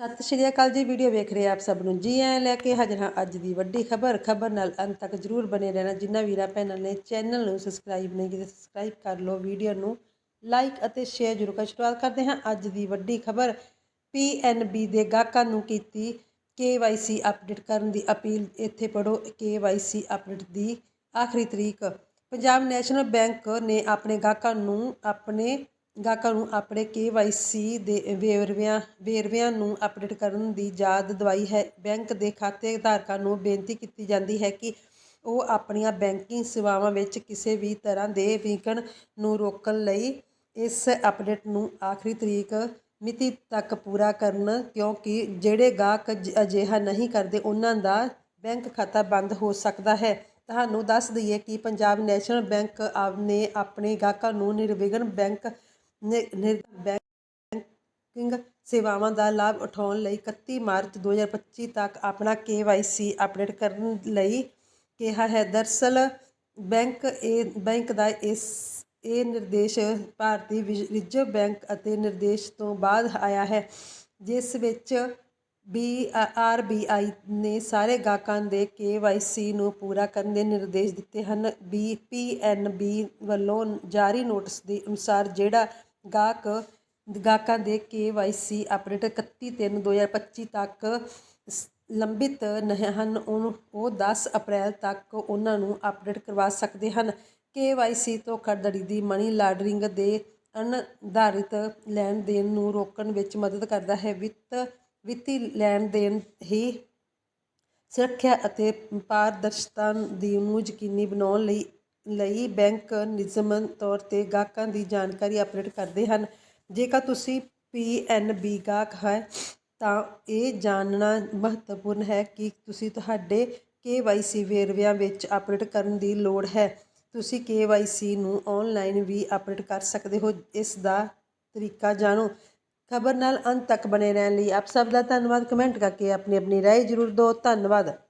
ਸਤਿ ਸ਼੍ਰੀ ਅਕਾਲ ਜੀ, ਵੀਡੀਓ ਵੇਖ ਰਹੇ ਆਪ ਸਭ ਨੂੰ। ਜੀ ਐ ਲੈ ਕੇ ਹਾਜ਼ਰ ਹਾਂ ਅੱਜ ਦੀ ਵੱਡੀ ਖਬਰ। ਖਬਰ ਨਾਲ ਅੰਤ ਤੱਕ ਜਰੂਰ ਬਣੇ ਰਹਿਣਾ। ਜਿਨ੍ਹਾਂ ਵੀਰਾਂ ਭੈਣਾਂ ਨੇ ਚੈਨਲ ਨੂੰ ਸਬਸਕ੍ਰਾਈਬ ਨਹੀਂ ਕੀਤਾ ਸਬਸਕ੍ਰਾਈਬ ਕਰ ਲਓ, ਵੀਡੀਓ ਨੂੰ ਲਾਈਕ ਅਤੇ ਸ਼ੇਅਰ ਜ਼ਰੂਰ ਕਰ। ਸ਼ੁਰੂਆਤ ਕਰਦੇ ਹਾਂ ਅੱਜ ਦੀ ਵੱਡੀ ਖਬਰ। ਪੀਐਨਬੀ ਦੇ ਗਾਹਕਾਂ ਨੂੰ ਕੀਤੀ ਕੇਵਾਈਸੀ ਅਪਡੇਟ ਕਰਨ ਦੀ ਅਪੀਲ। ਇੱਥੇ ਪੜੋ ਕੇਵਾਈਸੀ ਅਪਡੇਟ ਦੀ ਆਖਰੀ ਤਰੀਕ। ਪੰਜਾਬ ਨੈਸ਼ਨਲ ਬੈਂਕ ਨੇ ਆਪਣੇ ਗਾਹਕਾਂ ਨੂੰ ਆਪਣੇ ਗਾਹਕਾਂ ਨੂੰ ਆਪਣੇ ਕੇਵਾਈਸੀ ਦੇ ਵੇਰਵਿਆਂ ਵੇਰਵਿਆਂ ਨੂੰ ਅਪਡੇਟ ਕਰਨ ਦੀ ਯਾਦ ਦਵਾਈ ਹੈ। ਬੈਂਕ ਦੇ ਖਾਤੇ ਧਾਰਕਾਂ ਨੂੰ ਬੇਨਤੀ ਕੀਤੀ ਜਾਂਦੀ ਹੈ ਕਿ ਉਹ ਆਪਣੀਆਂ ਬੈਂਕਿੰਗ ਸੇਵਾਵਾਂ ਵਿੱਚ ਕਿਸੇ ਵੀ ਤਰ੍ਹਾਂ ਦੇ ਵਿਘਨ ਨੂੰ ਰੋਕਣ ਲਈ ਇਸ ਅਪਡੇਟ ਨੂੰ ਆਖਰੀ ਤਰੀਕ ਮਿਤੀ ਤੱਕ ਪੂਰਾ ਕਰਨ, ਕਿਉਂਕਿ ਜਿਹੜੇ ਗਾਹਕ ਜ- ਅਜਿਹਾ ਨਹੀਂ ਕਰਦੇ, ਉਹਨਾਂ ਦਾ ਬੈਂਕ ਖਾਤਾ ਬੰਦ ਹੋ ਸਕਦਾ ਹੈ। ਤੁਹਾਨੂੰ ਦੱਸ ਦਈਏ ਕਿ ਪੰਜਾਬ ਨੈਸ਼ਨਲ ਬੈਂਕ ਆਪ ਨੇ ਆਪਣੇ ਗਾਹਕਾਂ ਨੂੰ ਨਿਰਵਿਘਨ ਬੈਂਕ ਬੈਂਕਿੰਗ ਸੇਵਾਵਾਂ ਦਾ ਲਾਭ ਉਠਾਉਣ ਲਈ 31 ਮਾਰਚ 2025 ਤੱਕ ਆਪਣਾ KYC ਅਪਡੇਟ ਕਰਨ ਲਈ ਕਿਹਾ ਹੈ। ਦਰਸਲ, ਬੈਂਕ ਇਹ, ਬੈਂਕ ਦਾ ਇਸ, ਇਹ ਨਿਰਦੇਸ਼ ਭਾਰਤੀ ਵਿਜ- ਰਿਜ਼ਰਵ ਬੈਂਕ ਅਤੇ ਨਿਰਦੇਸ਼ ਤੋਂ ਬਾਅਦ ਆਇਆ ਹੈ, ਜਿਸ ਵਿੱਚ ਬੀ, ਆਰ, ਬੀ, ਆਈ ਨੇ ਸਾਰੇ ਗਾਹਕਾਂ ਦੇ KYC ਨੂੰ ਪੂਰਾ ਕਰਨ ਦੇ ਨਿਰਦੇਸ਼ ਦਿੱਤੇ ਹਨ। ਬੀ, ਪੀ ਐਨ ਬੀ ਵੱਲੋਂ ਜਾਰੀ ਨੋਟਿਸ ਦੇ ਅਨੁਸਾਰ ਜਿਹੜਾ ਗਾਹਕ, ਗਾਹਕਾਂ ਦੇ ਕੇ ਵਾਈ ਸੀ ਅਪਡੇਟ 31 ਤਿੰਨ 2025 ਤੱਕ ਸ- ਲੰਬਿਤ ਨਹੀਂ ਹਨ। ਉਹਨੂੰ ਉਹ 10 ਅਪ੍ਰੈਲ ਤੱਕ ਉਹਨਾਂ ਨੂੰ ਅਪਡੇਟ ਕਰਵਾ ਸਕਦੇ ਹਨ। ਕੇ ਵਾਈ KYC ਧੋਖਾਧੜੀ ਦੀ ਮਨੀ ਲਾਂਡਰਿੰਗ ਦੇ ਅਨਿਰਧਾਰਿਤ ਲੈਣ ਦੇਣ ਨੂੰ ਰੋਕਣ ਵਿੱਚ ਮਦਦ ਕਰਦਾ ਹੈ। ਵਿੱਤ, ਵਿੱਤੀ ਲੈਣ ਦੇਣ ਹੀ ਸੁਰੱਖਿਆ ਅਤੇ ਪਾਰਦਰਸ਼ਤਾ ਦੀ ਨੂੰ ਯਕੀਨੀ ਬਣਾਉਣ ਲਈ ਲਈ ਬੈਂਕ ਨਿਯਮਨ ਤੌਰ ਤੇ ਗਾਹਕਾਂ ਦੀ ਜਾਣਕਾਰੀ ਅਪਡੇਟ ਕਰਦੇ ਹਨ। ਜੇਕਰ ਤੁਸੀਂ ਪੀਐਨਬੀ ਗਾਹਕ ਹੈ, ਤਾਂ ਇਹ ਜਾਣਨਾ ਮਹੱਤਵਪੂਰਨ ਹੈ ਕਿ ਤੁਸੀਂ ਤੁਹਾਡੇ KYC ਵੇਰਵਿਆਂ ਵਿੱਚ ਅਪਡੇਟ ਕਰਨ ਦੀ ਲੋੜ ਹੈ। ਤੁਸੀਂ KYC ਨੂੰ ਆਨਲਾਈਨ ਵੀ ਅਪਡੇਟ ਕਰ ਸਕਦੇ ਹੋ। ਇਸ ਦਾ ਤਰੀਕਾ ਜਾਣੋ। ਖਬਰ ਨਾਲ ਅੰਤ ਤੱਕ ਬਣੇ ਰਹਿਣ ਲਈ ਆਪ ਸਭ ਦਾ ਧੰਨਵਾਦ। ਕਮੈਂਟ ਕਰਕੇ ਆਪਣੀ ਆਪਣੀ ਰਾਏ ਜ਼ਰੂਰ ਦਿਓ। ਧੰਨਵਾਦ।